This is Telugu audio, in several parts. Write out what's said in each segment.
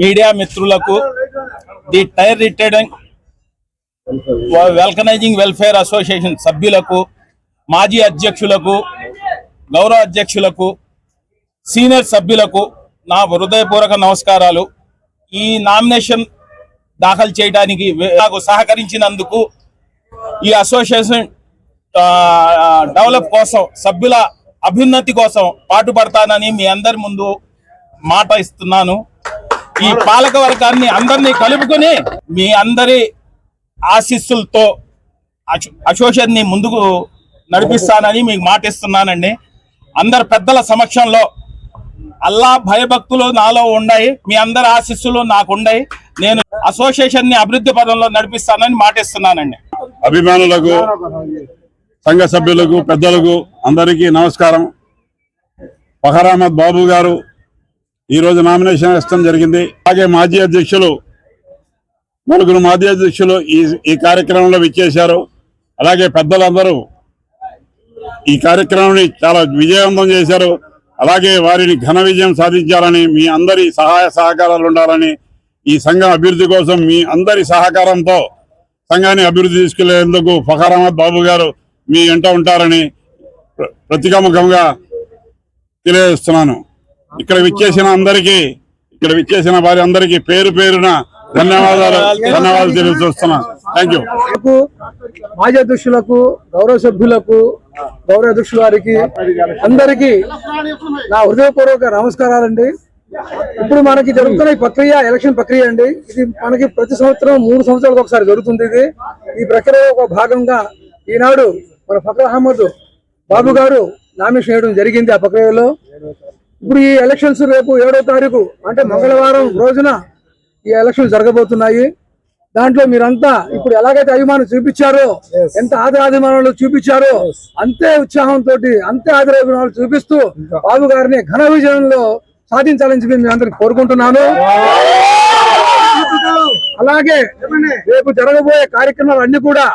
మీడియా మిత్రులకు the tyre retreading vulcanising welfare association సభ్యులకు మాజీ అధ్యక్షులకు గౌరవ అధ్యక్షులకు సీనియర్ సభ్యులకు నా హృదయపూర్వక నమస్కారాలు. ఈ నామినేషన్ దాఖలు చేయడానికి నాకు సహకరించినందుకు ఈ అసోసియేషన్ డెవలప్ కోసం సభ్యుల అభ్యున్నతి కోసం పాటుపడతానని మీ అందరి ముందు మాట ఇస్తున్నాను. ఈ పాలక వర్గాన్ని అందరినీ కలుపుకొని మీ అందరి ఆశీస్సులతో అసో- ని ముందుకు నడిపిస్తానని మీకు మాట ఇస్తున్నానండి అందరు పెద్దల సమక్షంలో అల్లా భయభక్తులు నాలో ఉన్నాయి మీ అందరి ఆశీస్సులు నాకు ఉన్నాయి నేను అసోసియేషన్ని అభివృద్ధి పదంలో నడిపిస్తానని మాట ఇస్తున్నానండి అభిమానులకు సంఘ సభ్యులకు పెద్దలకు అందరికీ నమస్కారం. ఫహర్ బాబు గారు ఈ రోజు నామినేషన్ ఇష్టం జరిగింది. అలాగే మాజీ అధ్యక్షులు నలుగురు మాజీ అధ్యక్షులు ఈ ఈ కార్యక్రమంలో విచ్చేశారు. అలాగే పెద్దలందరూ ఈ కార్యక్రమాన్ని చాలా విజయవంతం చేశారు. అలాగే వారిని ఘన విజయం సాధించాలని మీ అందరి సహాయ సహకారాలు ఉండాలని ఈ సంఘం అభివృద్ధి కోసం మీ అందరి సహకారంతో సంఘాన్ని అభివృద్ధి తీసుకెళ్ళేందుకు ఫఖర్ అహ్మద్ బాబు గారు మీ వెంట ఉంటారని ప్ర- ప్రతికాముఖంగా తెలియజేస్తున్నాను. ఇక్కడ విచ్చేసిన అందరికీ ఇక్కడ విచ్చేసిన వారి అందరికీ పేరు పేరున ధన్యవాదాలు ధన్యవాదాలు తెలియజేస్తున్నాను థ్యాంక్ యూ మాజీ అధ్యక్షులకు గౌరవ సభ్యులకు గౌరవ అధ్యక్షుల వారికి అందరికీ నా హృదయపూర్వక నమస్కారాలండి. ఇప్పుడు మనకి జరుగుతున్న ఈ ప్రక్రియ ఎలక్షన్ ప్రక్రియ అండి. ఇది మనకి ప్రతి సంవత్సరం మూడు సంవత్సరాలకు ఒకసారి జరుగుతుంది ఇది. ఈ ప్రక్రియ ఒక భాగంగా ఈనాడు మన ఫక్ర అహ్మద్ బాబు గారు నామినేషన్ వేయడం జరిగింది ఆ ప్రక్రియలో. ఇప్పుడు ఈ ఎలక్షన్స్ రేపు ఏడో తారీఖు అంటే మంగళవారం రోజున ఈ ఎలక్షన్లు జరగబోతున్నాయి. దాంట్లో మీరంతా ఇప్పుడు ఎలాగైతే అభిమానం చూపించారో ఎంత ఆదరాభిమానాలు చూపించారో అంతే ఉత్సాహంతో అంతే ఆదరాభిమానాలు చూపిస్తూ బాబు గారిని ఘన విజయంలో సాధించాలని చెప్పి మీ అందరికి కోరుకుంటున్నాను. అలాగే రేపు జరగబోయే కార్యక్రమాలు అన్ని కూడా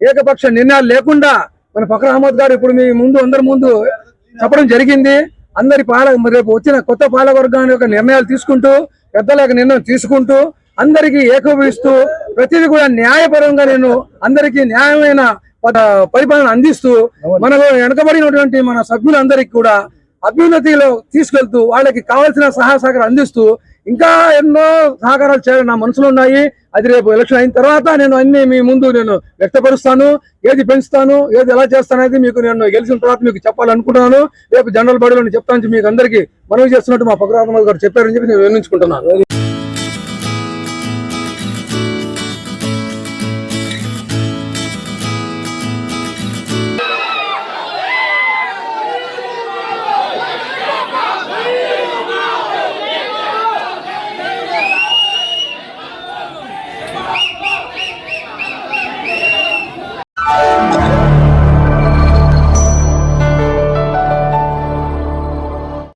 ఏకపక్ష నిర్ణయాలు లేకుండా మన ఫక్ర్ అహ్మద్ గారు ఇప్పుడు మీ ముందు అందరి ముందు చెప్పడం జరిగింది. అందరి పాల రేపు వచ్చిన కొత్త పాలకవర్గాన్ని యొక్క నిర్ణయాలు తీసుకుంటూ పెద్దల యొక్క నిర్ణయం తీసుకుంటూ అందరికీ ఏకోపిస్తూ ప్రతిదీ కూడా న్యాయపరంగా నేను అందరికీ న్యాయమైన పరిపాలన అందిస్తూ మనకు వెనకబడినటువంటి మన సభ్యులందరికీ కూడా అభ్యున్నతిలో తీసుకెళ్తూ వాళ్ళకి కావాల్సిన సహాయ సహకారం అందిస్తూ ఇంకా ఎన్నో సహకారాలు చేయాలని నా మనసులో ఉన్నాయి. అది రేపు ఎలక్షన్ అయిన తర్వాత నేను అన్ని మీ ముందు నేను వ్యక్తపరుస్తాను. ఏది పెంచుతాను ఏది ఎలా చేస్తాననేది మీకు నేను గెలిచిన తర్వాత మీకు చెప్పాలనుకుంటున్నాను. రేపు జనరల్ బాడీలో చెప్తాను మీకు అందరికీ మనవి చేస్తున్నట్టు మా పక్కరామరావు గారు చెప్పారని చెప్పి నేను వినించుకుంటున్నాను